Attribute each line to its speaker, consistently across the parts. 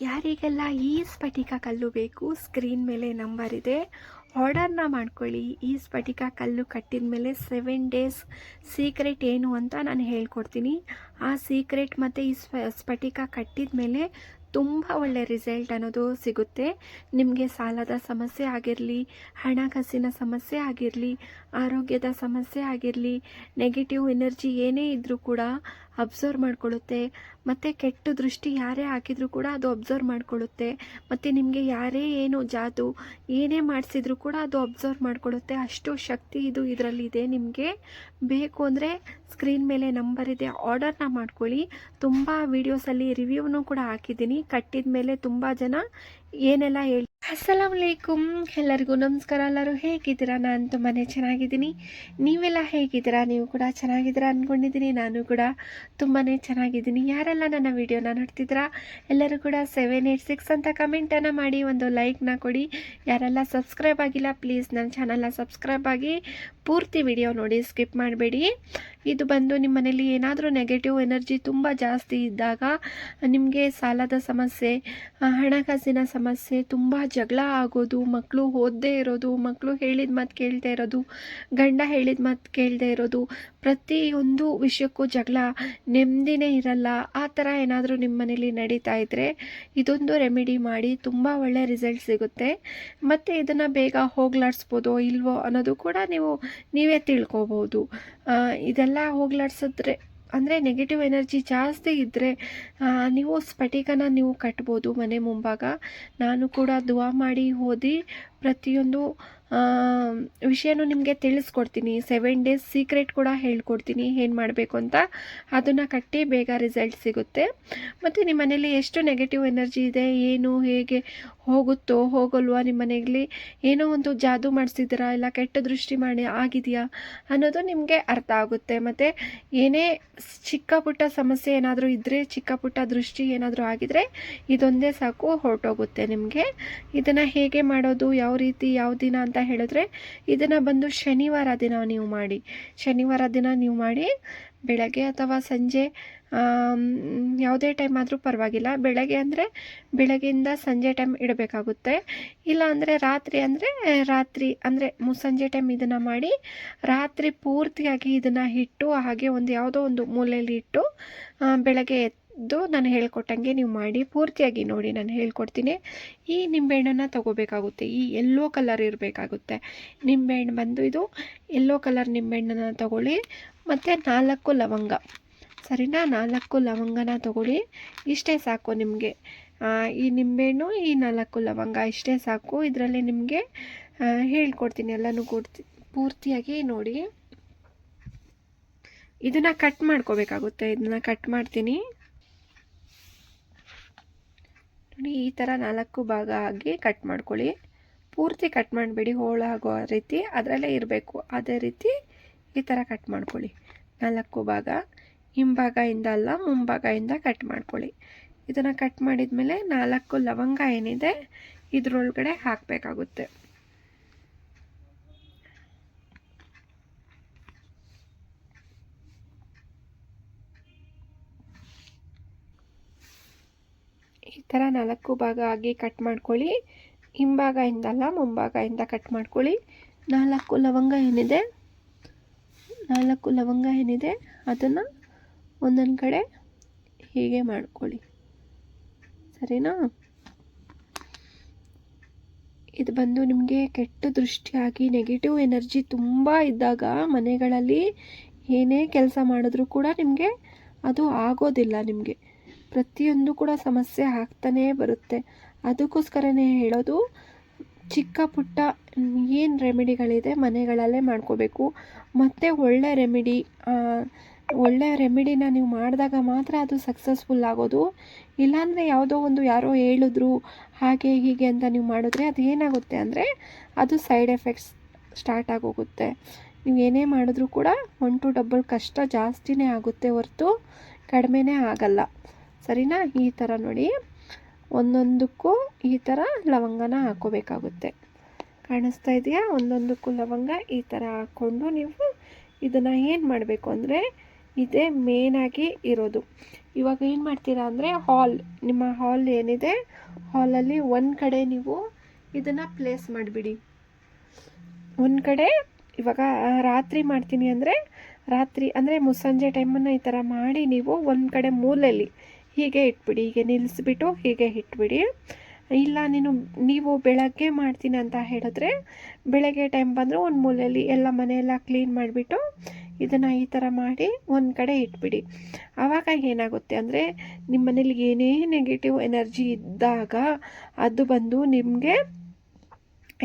Speaker 1: ಯಾರಿಗೆಲ್ಲ ಈ ಸ್ಫಟಿಕ ಕಲ್ಲು ಬೇಕು ಸ್ಕ್ರೀನ್ ಮೇಲೆ ನಂಬರ್ ಇದೆ ಆರ್ಡರ್ನ ಮಾಡ್ಕೊಳ್ಳಿ. ಈ ಸ್ಫಟಿಕ ಕಲ್ಲು ಕಟ್ಟಿದ ಮೇಲೆ ಸೆವೆನ್ ಡೇಸ್ ಸೀಕ್ರೆಟ್ ಏನು ಅಂತ ನಾನು ಹೇಳ್ಕೊಡ್ತೀನಿ. ಆ ಸೀಕ್ರೆಟ್ ಮತ್ತು ಈ ಸ್ಫ, ಸ್ಫಟಿಕ ಕಟ್ಟಿದ ಮೇಲೆ ತುಂಬ ಒಳ್ಳೆ ರಿಸಲ್ಟ್ ಅನ್ನೋದು ಸಿಗುತ್ತೆ. ನಿಮಗೆ ಸಾಲದ ಸಮಸ್ಯೆ ಆಗಿರಲಿ ಹಣಕಾಸಿನ ಸಮಸ್ಯೆ ಆಗಿರಲಿ, ಆರೋಗ್ಯದ ಸಮಸ್ಯೆ ಆಗಿರಲಿ ನೆಗೆಟಿವ್ ಎನರ್ಜಿ ಏನೇ ಇದ್ದರೂ ಕೂಡ ಅಬ್ಸರ್ವ್ ಮಾಡ್ಕೊಳ್ಳುತ್ತೆ. ಮತ್ತು ಕೆಟ್ಟ ದೃಷ್ಟಿ ಯಾರೇ ಹಾಕಿದರೂ ಕೂಡ ಅದು ಅಬ್ಸರ್ವ್ ಮಾಡ್ಕೊಳ್ಳುತ್ತೆ. ಮತ್ತು ನಿಮಗೆ ಯಾರೇ ಏನು ಜಾದು ಏನೇ ಮಾಡಿಸಿದ್ರು ಕೂಡ ಅದು ಅಬ್ಸರ್ವ್ ಮಾಡ್ಕೊಳ್ಳುತ್ತೆ. ಅಷ್ಟು ಶಕ್ತಿ ಇದು ಇದರಲ್ಲಿದೆ ನಿಮಗೆ. ಬೇಕು ಅಂದರೆ ಸ್ಕ್ರೀನ್ ಮೇಲೆ ನಂಬರ್ ಇದೆ, ಆರ್ಡರ್ನ ಮಾಡ್ಕೊಳ್ಳಿ. ತುಂಬ ವೀಡಿಯೋಸಲ್ಲಿ ರಿವ್ಯೂನು ಕೂಡ ಹಾಕಿದ್ದೀನಿ. ಕಟ್ಟಿದ ಮೇಲೆ ತುಂಬ ಜನ ಏನೆಲ್ಲ ಹೇಳಿ ಅಸ್ಸಲಾಮಲೈಕುಮ್. ಎಲ್ಲರಿಗೂ ನಮಸ್ಕಾರ, ಎಲ್ಲರೂ ಹೇಗಿದ್ದೀರಾ? ನಾನು ತುಂಬಾ ಚೆನ್ನಾಗಿದ್ದೀನಿ. ನೀವೆಲ್ಲ ಹೇಗಿದ್ದೀರಾ? ನೀವು ಕೂಡ ಚೆನ್ನಾಗಿದ್ದೀರಾ ಅಂದ್ಕೊಂಡಿದ್ದೀನಿ ನಾನು ಕೂಡ ತುಂಬಾ ಚೆನ್ನಾಗಿದ್ದೀನಿ. ಯಾರೆಲ್ಲ ನನ್ನ ವೀಡಿಯೋನ ನೋಡ್ತಿದ್ದೀರಾ, ಎಲ್ಲರೂ ಕೂಡ ಸೆವೆನ್ ಏಯ್ಟ್ ಸಿಕ್ಸ್ ಅಂತ ಕಮೆಂಟನ್ನು ಮಾಡಿ ಒಂದು ಲೈಕ್ನ ಕೊಡಿ. ಯಾರೆಲ್ಲ ಸಬ್ಸ್ಕ್ರೈಬ್ ಆಗಿಲ್ಲ, ಪ್ಲೀಸ್ ನನ್ನ ಚಾನಲ್ನ ಸಬ್ಸ್ಕ್ರೈಬ್ ಆಗಿ ಪೂರ್ತಿ ವಿಡಿಯೋ ನೋಡಿ, ಸ್ಕಿಪ್ ಮಾಡಬೇಡಿ. ಇದು ಬಂದು ನಿಮ್ಮ ಮನೇಲಿ ಏನಾದರೂ ನೆಗೆಟಿವ್ ಎನರ್ಜಿ ತುಂಬ ಜಾಸ್ತಿ ಇದ್ದಾಗ, ನಿಮಗೆ ಸಾಲದ ಸಮಸ್ಯೆ, ಹಣಕಾಸಿನ ಸಮಸ್ಯೆ ತುಂಬ ಜಗಳ ಆಗೋದು ಮಕ್ಕಳು ಓದದೇ ಇರೋದು ಮಕ್ಕಳು ಹೇಳಿದ ಮಾತು ಕೇಳದೇ ಇರೋದು, ಗಂಡ ಹೇಳಿದ ಮಾತು ಕೇಳದೇ ಇರೋದು, ಪ್ರತಿಯೊಂದು ವಿಷಯಕ್ಕೂ ಜಗಳ ನೆಮ್ಮದಿನೇ ಇರಲ್ಲ. ಆ ಥರ ಏನಾದರೂ ನಿಮ್ಮ ಮನೇಲಿ ನಡೀತಾ ಇದ್ದರೆ ಇದೊಂದು ರೆಮಿಡಿ ಮಾಡಿ ತುಂಬ ಒಳ್ಳೆ ರಿಸಲ್ಟ್ ಸಿಗುತ್ತೆ. ಮತ್ತು ಇದನ್ನು ಬೇಗ ಹೋಗ್ಲಾಡಿಸ್ಬೋದೋ ಇಲ್ವೋ ಅನ್ನೋದು ಕೂಡ ನೀವು ನೀವೇ ತಿಳ್ಕೊಬೋದು. ಇದೆಲ್ಲ ಹೋಗ್ಲಾಡ್ಸಿದ್ರೆ ಅಂದರೆ ನೆಗೆಟಿವ್ ಎನರ್ಜಿ ಜಾಸ್ತಿ ಇದ್ದರೆ ನೀವು ಸ್ಫಟಿಕನ ನೀವು ಕಟ್ಬೋದು ಮನೆ ಮುಂಭಾಗ. ನಾನು ಕೂಡ ದುವಾ ಮಾಡಿ ಓದಿ ಪ್ರತಿಯೊಂದು ವಿಷಯನೂ ನಿಮಗೆ ತಿಳಿಸ್ಕೊಡ್ತೀನಿ. ಸೆವೆನ್ ಡೇಸ್ ಸೀಕ್ರೆಟ್ ಕೂಡ ಹೇಳ್ಕೊಡ್ತೀನಿ ಏನು ಮಾಡಬೇಕು ಅಂತ. ಅದನ್ನು ಕಟ್ಟಿ ಬೇಗ ರಿಸಲ್ಟ್ ಸಿಗುತ್ತೆ. ಮತ್ತು ನಿಮ್ಮ ಮನೇಲಿ ಎಷ್ಟು ನೆಗೆಟಿವ್ ಎನರ್ಜಿ ಇದೆ, ಏನು, ಹೇಗೆ ಹೋಗುತ್ತೋ, ಹೋಗಲ್ವಾ ನಿಮ್ಮ ಮನೆಯಲ್ಲಿ ಏನೋ ಒಂದು ಜಾದು ಮಾಡಿಸಿದ್ದೀರಾ ಇಲ್ಲ ಕೆಟ್ಟ ದೃಷ್ಟಿ ಮಾಡಿ ಆಗಿದೆಯಾ ಅನ್ನೋದು ನಿಮಗೆ ಅರ್ಥ ಆಗುತ್ತೆ. ಮತ್ತು ಏನೇ ಚಿಕ್ಕ ಪುಟ್ಟ ಸಮಸ್ಯೆ ಏನಾದರೂ ಇದ್ದರೆ ಚಿಕ್ಕ ಪುಟ್ಟ ದೃಷ್ಟಿ ಏನಾದರೂ ಆಗಿದರೆ, ಇದೊಂದೇ ಸಾಕು, ಹೊರಟೋಗುತ್ತೆ ನಿಮಗೆ. ಇದನ್ನು ಹೇಗೆ ಮಾಡೋದು, ಯಾವ ರೀತಿ ಯಾವ ದಿನ ಅಂತ ಹೇಳಿದ್ರೆ ಇದನ್ನು ಬಂದು ಶನಿವಾರ ದಿನ ನೀವು ಮಾಡಿ. ಶನಿವಾರ ದಿನ ನೀವು ಮಾಡಿ, ಬೆಳಗ್ಗೆ ಅಥವಾ ಸಂಜೆ ಯಾವುದೇ ಟೈಮ್ ಆದರೂ ಪರವಾಗಿಲ್ಲ. ಬೆಳಗ್ಗೆ ಅಂದರೆ ಬೆಳಗ್ಗೆಯಿಂದ ಸಂಜೆ ಟೈಮ್ ಇಡಬೇಕಾಗುತ್ತೆ. ಇಲ್ಲ ಅಂದರೆ ರಾತ್ರಿ ಅಂದರೆ ರಾತ್ರಿ ಅಂದರೆ ಮುಸ್ಸಂಜೆ ಟೈಮ್ ಇದನ್ನು ಮಾಡಿ ರಾತ್ರಿ ಪೂರ್ತಿಯಾಗಿ ಇದನ್ನು ಇಟ್ಟು ಹಾಗೆ ಒಂದು ಯಾವುದೋ ಒಂದು ಮೂಲೆಯಲ್ಲಿ ಇಟ್ಟು ಬೆಳಗ್ಗೆ ಬೆಳಗ್ಗೆ ಎದ್ದು ನಾನು ಹೇಳ್ಕೊಟ್ಟಂಗೆ ನೀವು ಮಾಡಿ, ಪೂರ್ತಿಯಾಗಿ ನೋಡಿ ನಾನು ಹೇಳ್ಕೊಡ್ತೀನಿ. ಈ ನಿಂಬೆಹಣ್ಣನ್ನು ತಗೋಬೇಕಾಗುತ್ತೆ. ಈ ಎಲ್ಲೋ ಕಲರ್ ಇರಬೇಕಾಗುತ್ತೆ. ನಿಂಬೆಹಣ್ಣು ಬಂದು ಇದು ಎಲ್ಲೋ ಕಲರ್ ನಿಂಬೆಹಣ್ಣನ್ನು ತಗೊಳ್ಳಿ, ಮತ್ತು ನಾಲ್ಕು ಲವಂಗ. ಸರಿನಾ? ನಾಲ್ಕು ಲವಂಗನ ತಗೊಳ್ಳಿ. ಇಷ್ಟೇ ಸಾಕು ನಿಮಗೆ. ಈ ನಿಂಬೆಹಣ್ಣು, ಈ ನಾಲ್ಕು ಲವಂಗ ಇಷ್ಟೇ ಸಾಕು. ಇದರಲ್ಲಿ ನಿಮಗೆ ಹೇಳ್ಕೊಡ್ತೀನಿ ಎಲ್ಲನೂ ಕೊಡ್ತಿ, ಪೂರ್ತಿಯಾಗಿ ನೋಡಿ. ಇದನ್ನು ಕಟ್ ಮಾಡ್ಕೋಬೇಕಾಗುತ್ತೆ. ಇದನ್ನು ಕಟ್ ಮಾಡ್ತೀನಿ. ನೋಡಿ, ಈ ಥರ ನಾಲ್ಕು ಭಾಗ ಆಗಿ ಕಟ್ ಮಾಡ್ಕೊಳ್ಳಿ. ಪೂರ್ತಿ ಕಟ್ ಮಾಡಬೇಡಿ ಹೋಳಾಗೋ ರೀತಿ ಅದರಲ್ಲೇ ಇರಬೇಕು. ಅದೇ ರೀತಿ ಈ ಥರ ಕಟ್ ಮಾಡ್ಕೊಳ್ಳಿ. ನಾಲ್ಕು ಭಾಗ ಹಿಂಭಾಗದಿಂದ ಅಲ್ಲ ಮುಂಭಾಗದಿಂದ ಕಟ್ ಮಾಡ್ಕೊಳ್ಳಿ. ಇದನ್ನು ಕಟ್ ಮಾಡಿದ ಮೇಲೆ ನಾಲ್ಕು ಲವಂಗ ಏನಿದೆ, ಇದರೊಳಗಡೆ ಹಾಕಬೇಕಾಗುತ್ತೆ. ಈ ಥರ ನಾಲ್ಕು ಭಾಗ ಆಗಿ ಕಟ್ ಮಾಡ್ಕೊಳ್ಳಿ. ಹಿಂಭಾಗದಿಂದ ಅಲ್ಲ ಮುಂಭಾಗದಿಂದ ಕಟ್ ಮಾಡ್ಕೊಳ್ಳಿ. ನಾಲ್ಕು ಲವಂಗ ಏನಿದೆ? ನಾಲ್ಕು ಲವಂಗ ಏನಿದೆ? ಅದನ್ನು ಒಂದೊಂದು ಕಡೆ ಹೀಗೆ ಮಾಡ್ಕೊಳ್ಳಿ. ಸರಿನಾ? ಇದು ಬಂದು ನಿಮಗೆ ಕೆಟ್ಟ ದೃಷ್ಟಿಯಾಗಿ ನೆಗೆಟಿವ್ ಎನರ್ಜಿ ತುಂಬ ಇದ್ದಾಗ ಮನೆಗಳಲ್ಲಿ ಏನೇ ಕೆಲಸ ಮಾಡಿದ್ರೂ ಕೂಡ ನಿಮಗೆ ಅದು ಆಗೋದಿಲ್ಲ ನಿಮಗೆ. ಪ್ರತಿಯೊಂದು ಕೂಡ ಸಮಸ್ಯೆ ಆಗ್ತಾನೇ ಬರುತ್ತೆ. ಅದಕ್ಕೋಸ್ಕರನೇ ಹೇಳೋದು, ಚಿಕ್ಕ ಪುಟ್ಟ ಏನು ರೆಮಿಡಿಗಳಿದೆ ಮನೆಗಳಲ್ಲೇ ಮಾಡ್ಕೋಬೇಕು. ಮತ್ತು ಒಳ್ಳೆ ರೆಮಿಡಿ ಒಳ್ಳೆಯ ರೆಮಿಡಿನ ನೀವು ಮಾಡಿದಾಗ ಮಾತ್ರ ಅದು ಸಕ್ಸಸ್ಫುಲ್ ಆಗೋದು. ಇಲ್ಲಾಂದರೆ ಯಾವುದೋ ಒಂದು ಯಾರೋ ಹೇಳಿದ್ರು, ಹಾಗೆ ಹೀಗೆ ಅಂತ ನೀವು ಮಾಡಿದ್ರೆ ಅದು ಏನಾಗುತ್ತೆ ಅಂದರೆ ಅದು ಸೈಡ್ ಎಫೆಕ್ಟ್ಸ್ ಸ್ಟಾರ್ಟ್ ಆಗೋಗುತ್ತೆ. ನೀವು ಏನೇ ಮಾಡಿದ್ರೂ ಕೂಡ ಒನ್ ಟು ಡಬಲ್ ಕಷ್ಟ ಜಾಸ್ತಿನೇ ಆಗುತ್ತೆ ಹೊರತು, ಕಡಿಮೆನೇ ಆಗಲ್ಲ. ಸರಿನಾ? ಈ ಥರ ನೋಡಿ. ಒಂದೊಂದಕ್ಕೂ ಈ ಥರ ಲವಂಗನ ಹಾಕೋಬೇಕಾಗುತ್ತೆ. ಕಾಣಿಸ್ತಾ ಇದೆಯಾ? ಒಂದೊಂದಕ್ಕೂ ಲವಂಗ ಈ ಥರ ಹಾಕ್ಕೊಂಡು ನೀವು ಇದನ್ನು ಏನು ಮಾಡಬೇಕು ಅಂದರೆ ಇದೇ ಮೇನಾಗಿ ಇರೋದು. ಇವಾಗ ಏನು ಮಾಡ್ತೀರಾ ಅಂದರೆ ಹಾಲ್ ನಿಮ್ಮ ಹಾಲ್ ಏನಿದೆ? ಹಾಲಲ್ಲಿ ಒಂದು ಕಡೆ ನೀವು ಇದನ್ನು ಪ್ಲೇಸ್ ಮಾಡಿಬಿಡಿ. ಒಂದು ಕಡೆ ಇವಾಗ ರಾತ್ರಿ ಮಾಡ್ತೀನಿ ಅಂದರೆ, ರಾತ್ರಿ ಅಂದರೆ ಮುಸ್ಸಂಜೆ ಟೈಮನ್ನು ಈ ಥರ ಮಾಡಿ ನೀವು ಒಂದು ಕಡೆ ಮೂಲೆಯಲ್ಲಿ ಹೀಗೆ ಇಟ್ಬಿಡಿ, ಹೀಗೆ ನಿಲ್ಲಿಸ್ಬಿಟ್ಟು ಹೀಗೆ ಇಟ್ಬಿಡಿ. ಇಲ್ಲ, ನೀನು, ನೀವು ಬೆಳಗ್ಗೆ ಮಾಡ್ತೀನಿ ಅಂತ ಹೇಳಿದ್ರೆ ಬೆಳಗ್ಗೆ ಟೈಮ್ ಬಂದರೆ ಒಂದು ಮೂಲೆಯಲ್ಲಿ ಎಲ್ಲ ಮನೆಯೆಲ್ಲ ಕ್ಲೀನ್ ಮಾಡಿಬಿಟ್ಟು ಇದನ್ನು ಈ ಥರ ಮಾಡಿ ಒಂದು ಕಡೆ ಇಟ್ಬಿಡಿ. ಆವಾಗ ಏನಾಗುತ್ತೆ ಅಂದರೆ ನಿಮ್ಮ ಮನೇಲಿ ಏನೇ ನೆಗೆಟಿವ್ ಎನರ್ಜಿ ಇದ್ದಾಗ ಅದು ಬಂದು ನಿಮಗೆ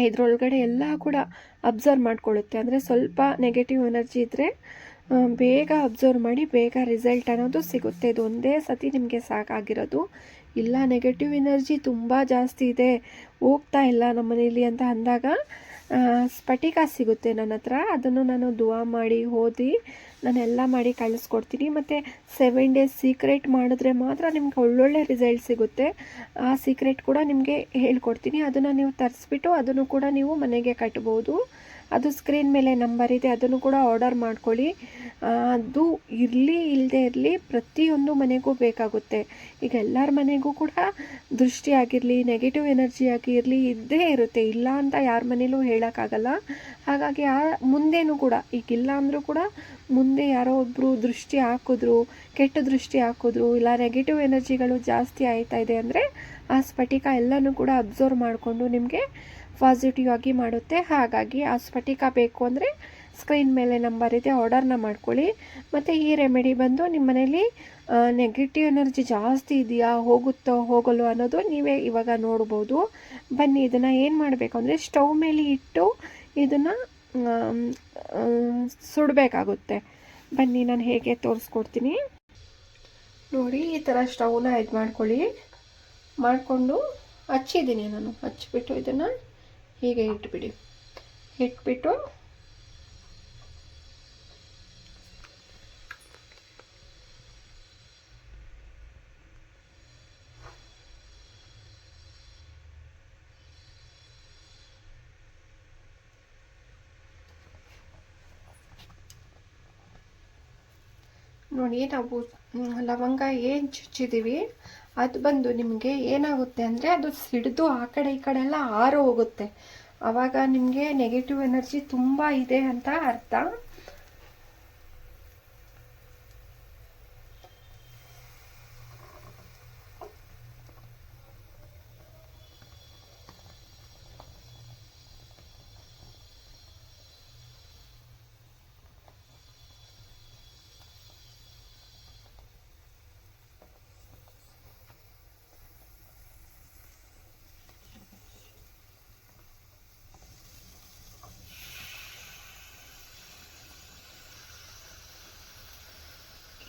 Speaker 1: ಇದರೊಳಗಡೆ ಎಲ್ಲ ಕೂಡ ಅಬ್ಸರ್ವ್ ಮಾಡ್ಕೊಳ್ಳುತ್ತೆ. ಅಂದರೆ ಸ್ವಲ್ಪ ನೆಗೆಟಿವ್ ಎನರ್ಜಿ ಇದ್ದರೆ ಬೇಗ ಅಬ್ಸರ್ವ್ ಮಾಡಿ ಬೇಗ ರಿಸಲ್ಟ್ ಅನ್ನೋದು ಸಿಗುತ್ತೆ. ಇದು ಒಂದೇ ಸತಿ ನಿಮಗೆ ಸಾಕಾಗಿರೋದು. ಇಲ್ಲ ನೆಗೆಟಿವ್ ಎನರ್ಜಿ ತುಂಬ ಜಾಸ್ತಿ ಇದೆ. ಹೋಗ್ತಾ ಇಲ್ಲ ನಮ್ಮ ಮನೇಲಿ ಅಂತ ಅಂದಾಗ ಸ್ಫಟಿಕ ಸಿಗುತ್ತೆ ನನ್ನ ಹತ್ರ. ಅದನ್ನು ನಾನು ದುವಾ ಮಾಡಿ, ಓದಿ, ನಾನೆಲ್ಲ ಮಾಡಿ ಕಳಿಸ್ಕೊಡ್ತೀನಿ. ಮತ್ತು ಸೆವೆನ್ ಡೇಸ್ ಸೀಕ್ರೆಟ್ ಮಾಡಿದ್ರೆ ಮಾತ್ರ ನಿಮ್ಗೆ ಒಳ್ಳೊಳ್ಳೆ ರಿಸಲ್ಟ್ ಸಿಗುತ್ತೆ. ಆ ಸೀಕ್ರೆಟ್ ಕೂಡ ನಿಮಗೆ ಹೇಳ್ಕೊಡ್ತೀನಿ. ಅದನ್ನು ನೀವು ತರಿಸ್ಬಿಟ್ಟು ಅದನ್ನು ಕೂಡ ನೀವು ಮನೆಗೆ ಕಟ್ಬೋದು. ಅದು ಸ್ಕ್ರೀನ್ ಮೇಲೆ ನಂಬರ್ ಇದೆ, ಅದನ್ನು ಕೂಡ ಆರ್ಡರ್ ಮಾಡ್ಕೊಳ್ಳಿ. ಅದು ಇರಲಿ ಇಲ್ಲದೆ ಇರಲಿ ಪ್ರತಿಯೊಂದು ಮನೆಗೂ ಬೇಕಾಗುತ್ತೆ. ಈಗ ಎಲ್ಲರ ಮನೆಗೂ ಕೂಡ ದೃಷ್ಟಿ ಆಗಿರಲಿ ನೆಗೆಟಿವ್ ಎನರ್ಜಿ ಆಗಿರಲಿ ಇದ್ದೇ ಇರುತ್ತೆ. ಇಲ್ಲ ಅಂತ ಯಾರ ಮನೇಲೂ ಹೇಳೋಕ್ಕಾಗಲ್ಲ. ಹಾಗಾಗಿ ಆ ಮುಂದೇನೂ ಕೂಡ ಈಗ ಇಲ್ಲ ಅಂದರೂ ಕೂಡ ಮುಂದೆ ಯಾರೋ ಒಬ್ಬರು ದೃಷ್ಟಿ ಹಾಕಿದ್ರು, ಕೆಟ್ಟ ದೃಷ್ಟಿ ಹಾಕಿದ್ರು, ಇಲ್ಲ ನೆಗೆಟಿವ್ ಎನರ್ಜಿಗಳು ಜಾಸ್ತಿ ಆಯ್ತಾ ಇದೆ ಅಂದರೆ, ಆ ಸ್ಫಟಿಕ ಎಲ್ಲನೂ ಕೂಡ ಅಬ್ಸರ್ವ್ ಮಾಡಿಕೊಂಡು ನಿಮಗೆ ಪಾಸಿಟಿವ್ ಆಗಿ ಮಾಡುತ್ತೆ. ಹಾಗಾಗಿ ಆ ಸ್ಫಟಿಕ ಬೇಕು ಅಂದರೆ ಸ್ಕ್ರೀನ್ ಮೇಲೆ ನಂಬರ್ ಇದೆ ಆರ್ಡರ್ನ ಮಾಡ್ಕೊಳ್ಳಿ. ಮತ್ತು ಈ ರೆಮಿಡಿ ಬಂದು ನಿಮ್ಮ ಮನೇಲಿ ನೆಗೆಟಿವ್ ಎನರ್ಜಿ ಜಾಸ್ತಿ ಇದೆಯಾ, ಹೋಗುತ್ತೋ ಹೋಗಲು ಅನ್ನೋದು ನೀವೇ ಇವಾಗ ನೋಡ್ಬೋದು. ಬನ್ನಿ, ಇದನ್ನು ಏನು ಮಾಡಬೇಕು ಅಂದರೆ ಸ್ಟವ್ ಮೇಲೆ ಇಟ್ಟು ಇದನ್ನು ಸುಡಬೇಕಾಗುತ್ತೆ. ಬನ್ನಿ, ನಾನು ಹೇಗೆ ತೋರಿಸ್ಕೊಡ್ತೀನಿ. ನೋಡಿ, ಈ ಥರ ಸ್ಟವ್ನ ಇದು ಮಾಡ್ಕೊಳ್ಳಿ ಮಾಡಿಕೊಂಡು ಹಚ್ಚಿದ್ದೀನಿ ನಾನು, ಹಚ್ಚಿಬಿಟ್ಟು ಇದನ್ನು. ಹೀಗೆ ಇಟ್ಬಿಡಿ. ಇಟ್ಬಿಟ್ಟು ನೋಡಿ ನಾವು ಲವಂಗ ಏನು ಚುಚ್ಚಿದ್ದೀವಿ ಅದು ಬಂದು ನಿಮಗೆ ಏನಾಗುತ್ತೆ ಅಂದರೆ ಅದು ಸಿಡಿದು ಆ ಕಡೆ ಈ ಕಡೆ ಎಲ್ಲ ಆರು ಹೋಗುತ್ತೆ ಆವಾಗ ನಿಮಗೆ ನೆಗೆಟಿವ್ ಎನರ್ಜಿ ತುಂಬ ಇದೆ ಅಂತ ಅರ್ಥ.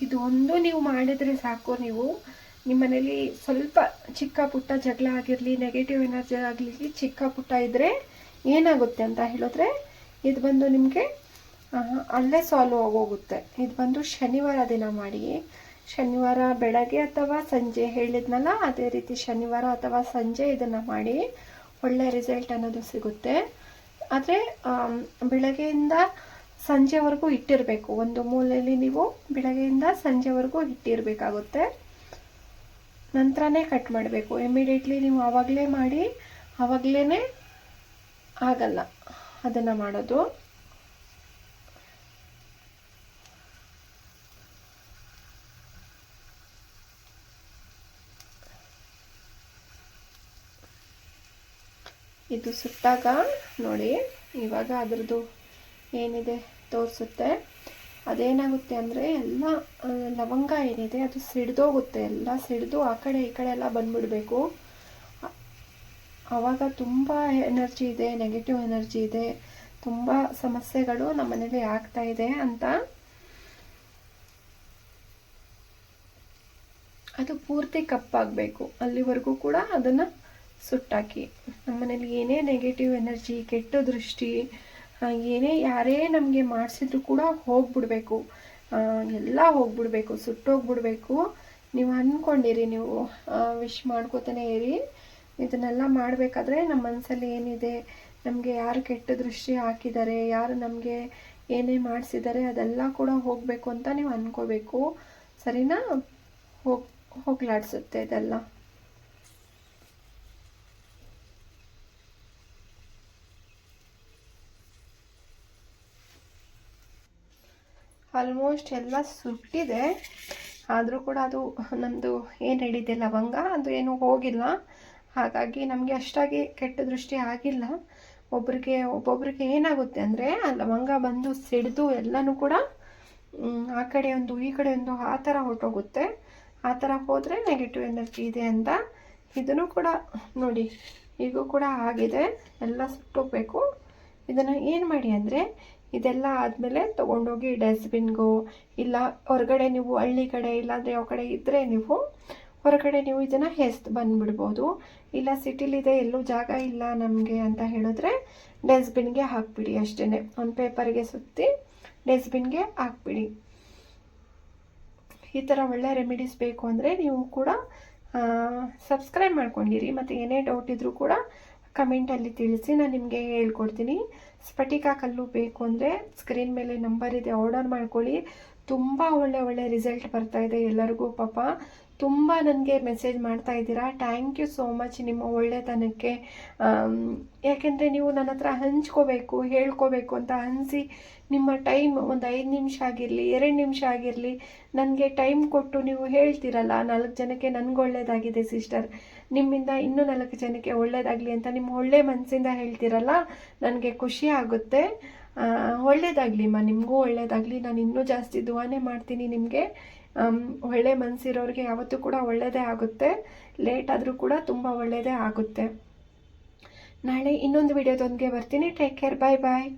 Speaker 1: ಇದು ಒಂದು ನೀವು ಮಾಡಿದರೆ ಸಾಕು ನೀವು. ನಿಮ್ಮ ಮನೇಲಿ ಸ್ವಲ್ಪ ಚಿಕ್ಕ ಪುಟ್ಟ ಜಗಳ ಆಗಿರಲಿ ನೆಗೆಟಿವ್ ಎನರ್ಜಿ ಆಗಲಿ ಚಿಕ್ಕ ಪುಟ್ಟ ಇದ್ದರೆ ಏನಾಗುತ್ತೆ ಅಂತ ಹೇಳಿದ್ರೆ, ಇದು ಬಂದು ನಿಮಗೆ ಅಲ್ಲೇ ಸಾಲ್ವ್ ಆಗೋಗುತ್ತೆ. ಇದು ಬಂದು ಶನಿವಾರ ದಿನ ಮಾಡಿ. ಶನಿವಾರ ಬೆಳಗ್ಗೆ ಅಥವಾ ಸಂಜೆ ಹೇಳಿದ್ನಲ್ಲ, ಅದೇ ರೀತಿ ಶನಿವಾರ ಅಥವಾ ಸಂಜೆ ಇದನ್ನು ಮಾಡಿ, ಒಳ್ಳೆ ರಿಸಲ್ಟ್ ಅನ್ನೋದು ಸಿಗುತ್ತೆ. ಆದರೆ ಬೆಳಗ್ಗೆಯಿಂದ ಸಂಜೆವರೆಗೂ ಇಟ್ಟಿರಬೇಕು. ಒಂದು ಮೂಲೆಯಲ್ಲಿ ನೀವು ಬೆಳಗ್ಗೆಯಿಂದ ಸಂಜೆವರೆಗೂ ಇಟ್ಟಿರಬೇಕಾಗುತ್ತೆ. ನಂತರನೇ ಕಟ್ ಮಾಡಬೇಕು. ಇಮಿಡಿಯೇಟ್ಲಿ ನೀವು ಆವಾಗಲೇ ಮಾಡಿ ಆವಾಗಲೇ ಆಗಲ್ಲ ಅದನ್ನು ಮಾಡೋದು. ಇದು ಸುಟ್ಟಾಗ ನೋಡಿ. ಇವಾಗ ಅದ್ರದ್ದು ಏನಿದೆ ತೋರಿಸುತ್ತೆ? ಅದೇನಾಗುತ್ತೆ ಅಂದರೆ ಎಲ್ಲ ಲವಂಗ ಏನಿದೆ ಅದು ಸಿಡ್ದೋಗುತ್ತೆ. ಎಲ್ಲ ಸಿಡಿದು ಆ ಕಡೆ ಈ ಕಡೆ ಎಲ್ಲ ಬಂದ್ಬಿಡಬೇಕು. ಆವಾಗ ತುಂಬ ಎನರ್ಜಿ ಇದೆ ನೆಗೆಟಿವ್ ಎನರ್ಜಿ ಇದೆ. ತುಂಬ ಸಮಸ್ಯೆಗಳು ನಮ್ಮ ಮನೇಲಿ ಆಗ್ತಾ ಇದೆ ಅಂತ ಅದು ಪೂರ್ತಿ ಕಪ್ಪಾಗಬೇಕು. ಅಲ್ಲಿವರೆಗೂ ಕೂಡ ಅದನ್ನು ಸುಟ್ಟಾಕಿ. ನಮ್ಮ ಮನೇಲಿ ಏನೇ ನೆಗೆಟಿವ್ ಎನರ್ಜಿ ಕೆಟ್ಟ ದೃಷ್ಟಿ ಏನೇ ಯಾರೇ ನಮಗೆ ಮಾಡಿಸಿದ್ರು ಕೂಡ ಹೋಗ್ಬಿಡ್ಬೇಕು. ಎಲ್ಲ ಹೋಗ್ಬಿಡ್ಬೇಕು, ಸುಟ್ಟೋಗ್ಬಿಡ್ಬೇಕು. ನೀವು ಅಂದ್ಕೊಂಡಿರಿ ನೀವು ವಿಶ್ ಮಾಡ್ಕೋತಾನೆ ಇರಿ. ಇದನ್ನೆಲ್ಲ ಮಾಡಬೇಕಾದ್ರೆ ನಮ್ಮ ಮನಸ್ಸಲ್ಲಿ ಏನಿದೆ? ನಮಗೆ ಯಾರು ಕೆಟ್ಟ ದೃಷ್ಟಿ ಹಾಕಿದ್ದಾರೆ? ಯಾರು ನಮಗೆ ಏನೇ ಮಾಡಿಸಿದ್ದಾರೆ? ಅದೆಲ್ಲ ಕೂಡ ಹೋಗಬೇಕು ಅಂತ ನೀವು ಅಂದ್ಕೋಬೇಕು ಸರಿನಾ? ಹೋಗ್, ಹೋಗ್ಲಾಡ್ಸುತ್ತೆ ಇದೆಲ್ಲ. ಆಲ್ಮೋಸ್ಟ್ ಎಲ್ಲ ಸುಟ್ಟಿದೆ. ಆದರೂ ಕೂಡ ಅದು ನಮ್ಮದು ಏನು ಹೇಳಿದೆ ಲವಂಗ, ಅದು ಏನೂ ಹೋಗಿಲ್ಲ. ಹಾಗಾಗಿ ನಮಗೆ ಅಷ್ಟಾಗಿ ಕೆಟ್ಟ ದೃಷ್ಟಿ ಆಗಿಲ್ಲ. ಒಬ್ರಿಗೆ, ಒಬ್ಬೊಬ್ರಿಗೆ ಏನಾಗುತ್ತೆ ಅಂದರೆ, ಆ ಲವಂಗ ಬಂದು ಸಿಡಿದು ಎಲ್ಲನೂ ಕೂಡ ಆ ಕಡೆ ಒಂದು, ಈ ಕಡೆ ಒಂದು ಆ ಥರ ಹೊರಟೋಗುತ್ತೆ. ಆ ಥರ ಹೋದರೆ ನೆಗೆಟಿವ್ ಎನರ್ಜಿ ಇದೆ ಅಂತ ಇದನ್ನು ಕೂಡ ನೋಡಿ. ಈಗೂ ಕೂಡ ಆಗಿದೆ. ಎಲ್ಲ ಸುಟ್ಟೋಗ್ಬೇಕು. ಇದನ್ನು ಏನು ಮಾಡಿ ಅಂದರೆ ಇದೆಲ್ಲ ಆದಮೇಲೆ ತೊಗೊಂಡೋಗಿ ಡಸ್ಟ್ಬಿನ್ಗೋ, ಇಲ್ಲ ಹೊರಗಡೆ ನೀವು ಹಳ್ಳಿ ಕಡೆ, ಇಲ್ಲಾಂದರೆ ಯಾವ ಕಡೆ ಇದ್ದರೆ ನೀವು ಹೊರಗಡೆ ನೀವು ಇದನ್ನು ಎಸ್ದು ಬಂದುಬಿಡ್ಬೋದು. ಇಲ್ಲ ಸಿಟಿಲಿದೆ, ಎಲ್ಲೂ ಜಾಗ ಇಲ್ಲ ನಮಗೆ ಅಂತ ಹೇಳಿದ್ರೆ ಡಸ್ಟ್ಬಿನ್ಗೆ ಹಾಕ್ಬಿಡಿ ಅಷ್ಟೇ ಒಂದು ಪೇಪರ್ಗೆ ಸುತ್ತಿ ಡಸ್ಟ್ಬಿನ್ಗೆ ಹಾಕ್ಬಿಡಿ. ಈ ಥರ ಒಳ್ಳೆ ರೆಮಿಡೀಸ್ ಬೇಕು ಅಂದರೆ ನೀವು ಕೂಡ ಸಬ್ಸ್ಕ್ರೈಬ್ ಮಾಡ್ಕೊಂಡಿರಿ. ಮತ್ತು ಏನೇ ಡೌಟ್ ಇದ್ದರೂ ಕೂಡ ಕಮೆಂಟಲ್ಲಿ ತಿಳಿಸಿ, ನಾನು ನಿಮಗೆ ಹೇಳ್ಕೊಡ್ತೀನಿ. ಸ್ಫಟಿಕ ಕಲ್ಲು ಬೇಕು ಅಂದರೆ ಸ್ಕ್ರೀನ್ ಮೇಲೆ ನಂಬರ್ ಇದೆ ಆರ್ಡರ್ ಮಾಡ್ಕೊಳ್ಳಿ. ತುಂಬ ಒಳ್ಳೆ ಒಳ್ಳೆ ರಿಸಲ್ಟ್ ಬರ್ತಾ ಇದೆ ಎಲ್ಲರಿಗೂ ಪಾಪ. ತುಂಬ ನನಗೆ ಮೆಸೇಜ್ ಮಾಡ್ತಾ ಇದ್ದೀರಾ? ಥ್ಯಾಂಕ್ ಯು ಸೋ ಮಚ್ ನಿಮ್ಮ ಒಳ್ಳೆತನಕ್ಕೆ. ಯಾಕೆಂದರೆ ನೀವು ನನ್ನ ಹತ್ರ ಹಂಚ್ಕೋಬೇಕು, ಹೇಳ್ಕೋಬೇಕು ಅಂತ ಅನಿಸಿ ನಿಮ್ಮ ಟೈಮ್ ಒಂದು ಐದು ನಿಮಿಷ ಆಗಿರಲಿ, ಎರಡು ನಿಮಿಷ ಆಗಿರಲಿ, ನನಗೆ ಟೈಮ್ ಕೊಟ್ಟು ನೀವು ಹೇಳ್ತೀರಲ್ಲ, ನಾಲ್ಕು ಜನಕ್ಕೆ ನನಗೆ ಒಳ್ಳೇದಾಗಿದೆ ಸಿಸ್ಟರ್ ನಿಮ್ಮಿಂದ ಇನ್ನೂ ನಾಲ್ಕು ಜನಕ್ಕೆ ಒಳ್ಳೆಯದಾಗಲಿ ಅಂತ ನಿಮ್ಮ ಒಳ್ಳೆ ಮನಸ್ಸಿಂದ ಹೇಳ್ತೀರಲ್ಲ, ನನಗೆ ಖುಷಿ ಆಗುತ್ತೆ. ಒಳ್ಳೇದಾಗಲಿ ಒಳ್ಳೇದಾಗ್ಲಿಮ್ಮ ನಿಮಗೂ ಒಳ್ಳೇದಾಗಲಿ. ನಾನು ಇನ್ನೂ ಜಾಸ್ತಿ ದುವಾನೆ ಮಾಡ್ತೀನಿ ನಿಮಗೆ. ಒಳ್ಳೆ ಮನಸ್ಸಿರೋರಿಗೆ ಯಾವತ್ತೂ ಕೂಡ ಒಳ್ಳೆಯದೇ ಆಗುತ್ತೆ. ಲೇಟ್ ಆದರೂ ಕೂಡ ತುಂಬ ಒಳ್ಳೆಯದೇ ಆಗುತ್ತೆ. ನಾಳೆ ಇನ್ನೊಂದು ವಿಡಿಯೋದೊಂದಿಗೆ ಬರ್ತೀನಿ. ಟೇಕ್ ಕೇರ್ ಬಾಯ್ ಬಾಯ್